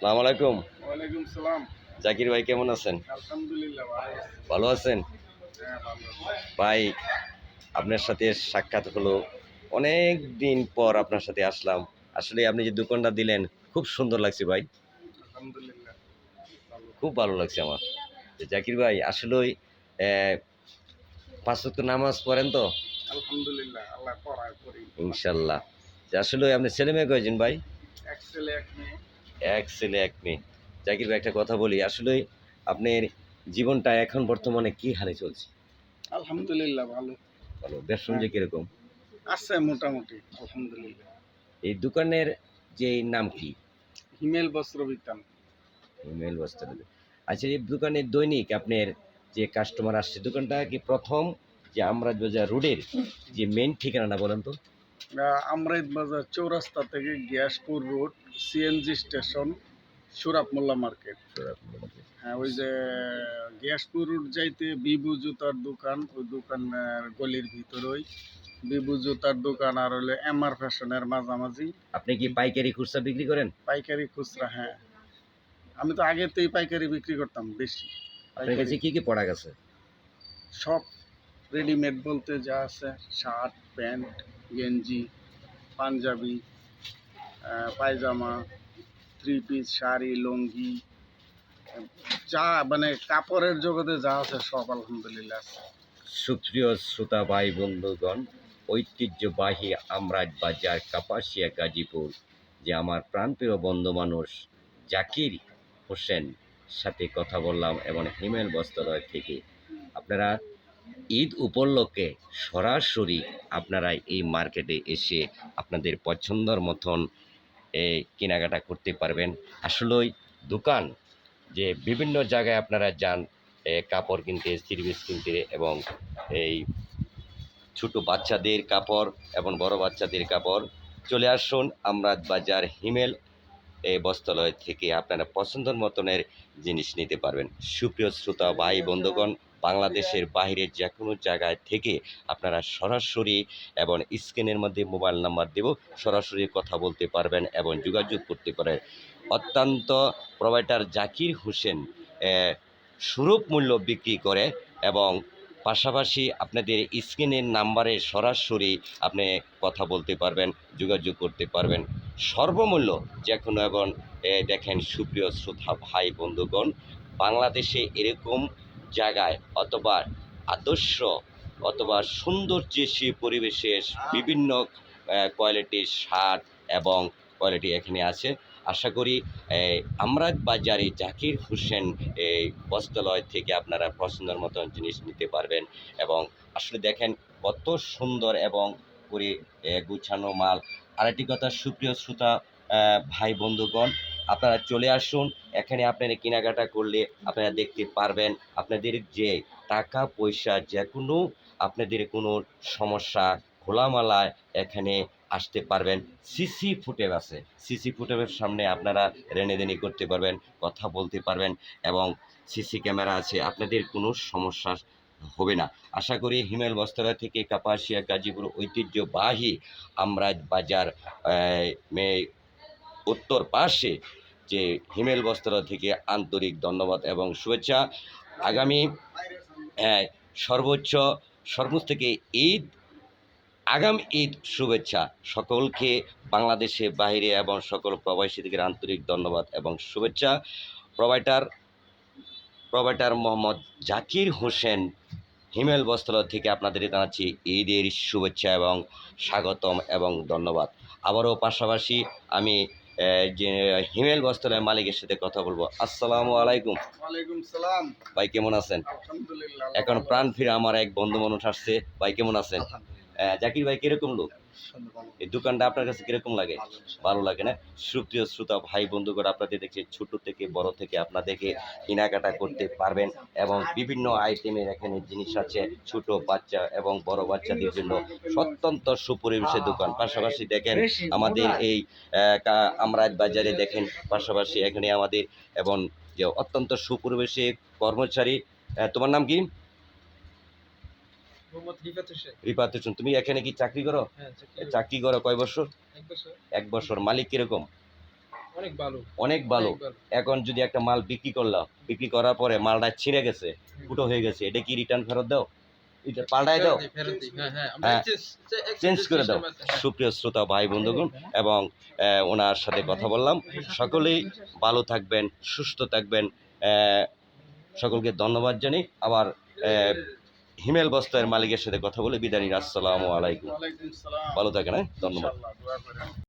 সালাম আলাইকুম। ওয়ালাইকুম সালাম। জাকির ভাই কেমন আছেন? আলহামদুলিল্লাহ ভালো আছেন? হ্যাঁ। ভাই আপনার সাথে সাক্ষাৎ হলো। অনেক দিন পর আপনার সাথে আসলাম। আসলে আপনি যে দোকানটা দিলেন খুব সুন্দর লাগছে ভাই। খুব ভালো লাগছে আমার। জাকির ভাই আসলেই আহ, পাঁচ নামাজ পড়েন তো? ইনশাল্লাহ। আসলে আপনি ছেলে মেয়ে কয়েছেন ভাই? এক ছেলে এক মেয়ে। এক ছেলে এক মেয়ে। জাকির ভাই একটা কথা বলি। আসলেই আপনার জীবনটা এখন বর্তমানে কি হারে চলছে? আলহামদুলিল্লাহ ভালো। ভালো। ব্যবসা বাণিজ্য কীরকম? আছে মোটামুটি আলহামদুলিল্লাহ। এই দোকানের যে নাম কি? হিমেল বস্ত্র বিতান মেল বস্ত্র আচ্ছা এই দোকানের দৈনিক আপনার যে কাস্টমার আসছে দোকানটা কি প্রথম যে আমরাজ বাজার রোডের যে মেন ঠিকানাটা বলেন তো? আমরাইত বাজার চৌরাস্তা থেকে Gaspur road. CNG station Surap Molla market হ্যাঁ ওই যে গ্যাসপুর রুট যাইতে বিবু জুতার দোকান ওই দোকানের গলির ভিতরেই বিবু জুতার দোকান আর হলে এমআর ফ্যাশনের মাঝামাঝি। আপনি কি পাইকারি খুচরা বিক্রি করেন? পাইকারি খুচরা হ্যাঁ। আমি তো আগে আগেতেই পাইকারি বিক্রি করতাম বেশি। আপনার কাছে কি কি পড়া গেছে সব রেডিমেড বলতে যা আছে শার্ট প্যান্ট গেঞ্জি পাঞ্জাবি পায়জামা থ্রি পিস শাড়ি, লুঙ্গি, যা মানে কাপড়ের জগতে যা আছে সব আলহামদুলিল্লাহ। সুপ্রিয় শ্রোতা ভাই বন্ধুগণ, ঐতিহ্যবাহী আমরাজ বাজার কাপাসিয়া, গাজীপুর, যে আমার প্রাণপ্রিয় বন্ধু মানুষ জাকির হোসেন সাথে কথা বললাম এবং হিমেল বস্ত্রালয় থেকে। আপনারা ঈদ উপলক্ষে সরাসরি আপনারা এই মার্কেটে এসে আপনাদের পছন্দর মতন এই কেনাকাটা করতে পারবেন। আসলেই দোকান যে বিভিন্ন জায়গায় আপনারা যান কাপড় কিনতে সিরিজ কিনতে এবং এই ছোট বাচ্চাদের কাপড় এবং বড় বাচ্চাদের কাপড় চলে আসুন আমরা বাজার হিমেল এই বস্ত্রালয় থেকে আপনারা পছন্দের মতনের জিনিস নিতে পারবেন। সুপ্রিয় শ্রোতা, ভাই, বন্ধুগণ বাংলাদেশের বাইরে যে কোনো জায়গায় থেকে আপনারা সরাসরি এবং স্ক্রিনের মধ্যে মোবাইল নাম্বার দেব, সরাসরি কথা বলতে পারবেন এবং যোগাযোগ করতে পারেন। অত্যন্ত প্রোভাইডার জাকির হোসেন সুরূপ মূল্য বিক্রি করে এবং পাশাপাশি আপনাদের স্ক্রিনের নাম্বারে সরাসরি আপনি কথা বলতে পারবেন, যোগাযোগ করতে পারবেন। সর্বমূল্য যে কোনো এবং দেখেন সুপ্রিয় শ্রোতা ভাই বন্ধুগণ, বাংলাদেশে এরকম জায়গায় অথবা আদর্শ অথবা সুন্দর যে সে পরিবেশের বিভিন্ন কোয়ালিটির শার্ট এবং কোয়ালিটি এখানে আছে। আশা করি এই, আমরাজ বাজারে জাকির হোসেন এই বস্ত্রালয় থেকে আপনারা পছন্দের মতন জিনিস নিতে পারবেন এবং আসলে দেখেন কত সুন্দর এবং করে গুছানো মাল। আরেকটি কথা সুপ্রিয় শ্রোতা ভাই বন্ধুগণ আপনারা চলে আসুন, এখানে আপনারা কেনাকাটা করলে আপনারা দেখতে পারবেন আপনাদের যে টাকা, পয়সা যে কোনো আপনাদের কোনো সমস্যা, খোলামালায় এখানে আসতে পারবেন। সিসি ফুটেজ আছে। সিসি ফুটেজের সামনে আপনারা রেনেদেনি করতে পারবেন, কথা বলতে পারবেন এবং সিসি ক্যামেরা আছে, আপনাদের কোনো সমস্যা হবে না। আশা করি হিমেল বস্ত্রালয় থেকে কাপাসিয়া, গাজীপুর ঐতিহ্যবাহী আমরাজ বাজার উত্তর পাশে যে হিমেল বস্ত্র থেকে আন্তরিক ধন্যবাদ এবং শুভেচ্ছা। আগামী আহ, সর্বোচ্চ সর্বোচ্চ থেকে ঈদ আগামী ঈদ শুভেচ্ছা। সকলকে বাংলাদেশে বাইরে এবং সকল প্রবাসীদের আন্তরিক ধন্যবাদ এবং শুভেচ্ছা। প্রোভাইডার প্রোভাইডার মোহাম্মদ জাকির হোসেন হিমেল বস্ত্র থেকে আপনাদের জানাচ্ছি ঈদের শুভেচ্ছা এবং স্বাগতম এবং ধন্যবাদ। আবারও পাশাপাশি আমি যে হিমেল বস্ত্রালয়ের মালিকের সাথে কথা বলব। আসসালাম আলাইকুম। সালাম। ভাই কেমন আছেন? এখন প্রাণ ফিরে আমার এক বন্ধু মানুষ আসছে। ভাই কেমন আছেন? জাকির ভাই কীরকম লোক? এই দোকানটা আপনার কাছে কীরকম লাগে? ভালো লাগে না? সুপ্রিয় শ্রোতা, ভাই, বন্ধুগণ, আপনাদের দেখছে ছোট থেকে, বড় থেকে আপনাদেরকে কেনাকাটা করতে পারবেন এবং বিভিন্ন আইটেমের এখানে জিনিস আছে, ছোট বাচ্চা এবং বড় বাচ্চাদের জন্য অত্যন্ত সুপরিবেশের দোকান। পাশাপাশি দেখেন আমাদের এই আমরাজ বাজারে দেখেন, পাশাপাশি এখানে আমাদের এবং অত্যন্ত সুপরিবেশে কর্মচারী তোমার নাম কি? রিফাত হোসেন। তুমি এখানে কি চাকরি করো? হ্যাঁ চাকরি করো। কয় বছর? এক বছর। মালিক কীরকম? অনেক ভালো। অনেক ভালো। এখন যদি একটা মাল বিক্রি করলাম বিক্রি করার পরে মালটা ছিঁড়ে গেছে ফুটো হয়ে গেছে এটা কি রিটার্ন ফেরত দাও? এটা পাল্টাই দাও? দিই। হ্যাঁ, হ্যাঁ, চেঞ্জ করে দাও। সুপ্রিয় শ্রোতা ভাই বন্ধুগণ এবং ওনার সাথে কথা বললাম। সকলেই ভালো থাকবেন সুস্থ থাকবেন। সকলকে ধন্যবাদ জানি। আবার হিমেল বস্তায়ের মালিকের সাথে কথা বলে বিদায় নিন। আসসালামু আলাইকুম। ভালো থাকেন হ্যাঁ? ধন্যবাদ।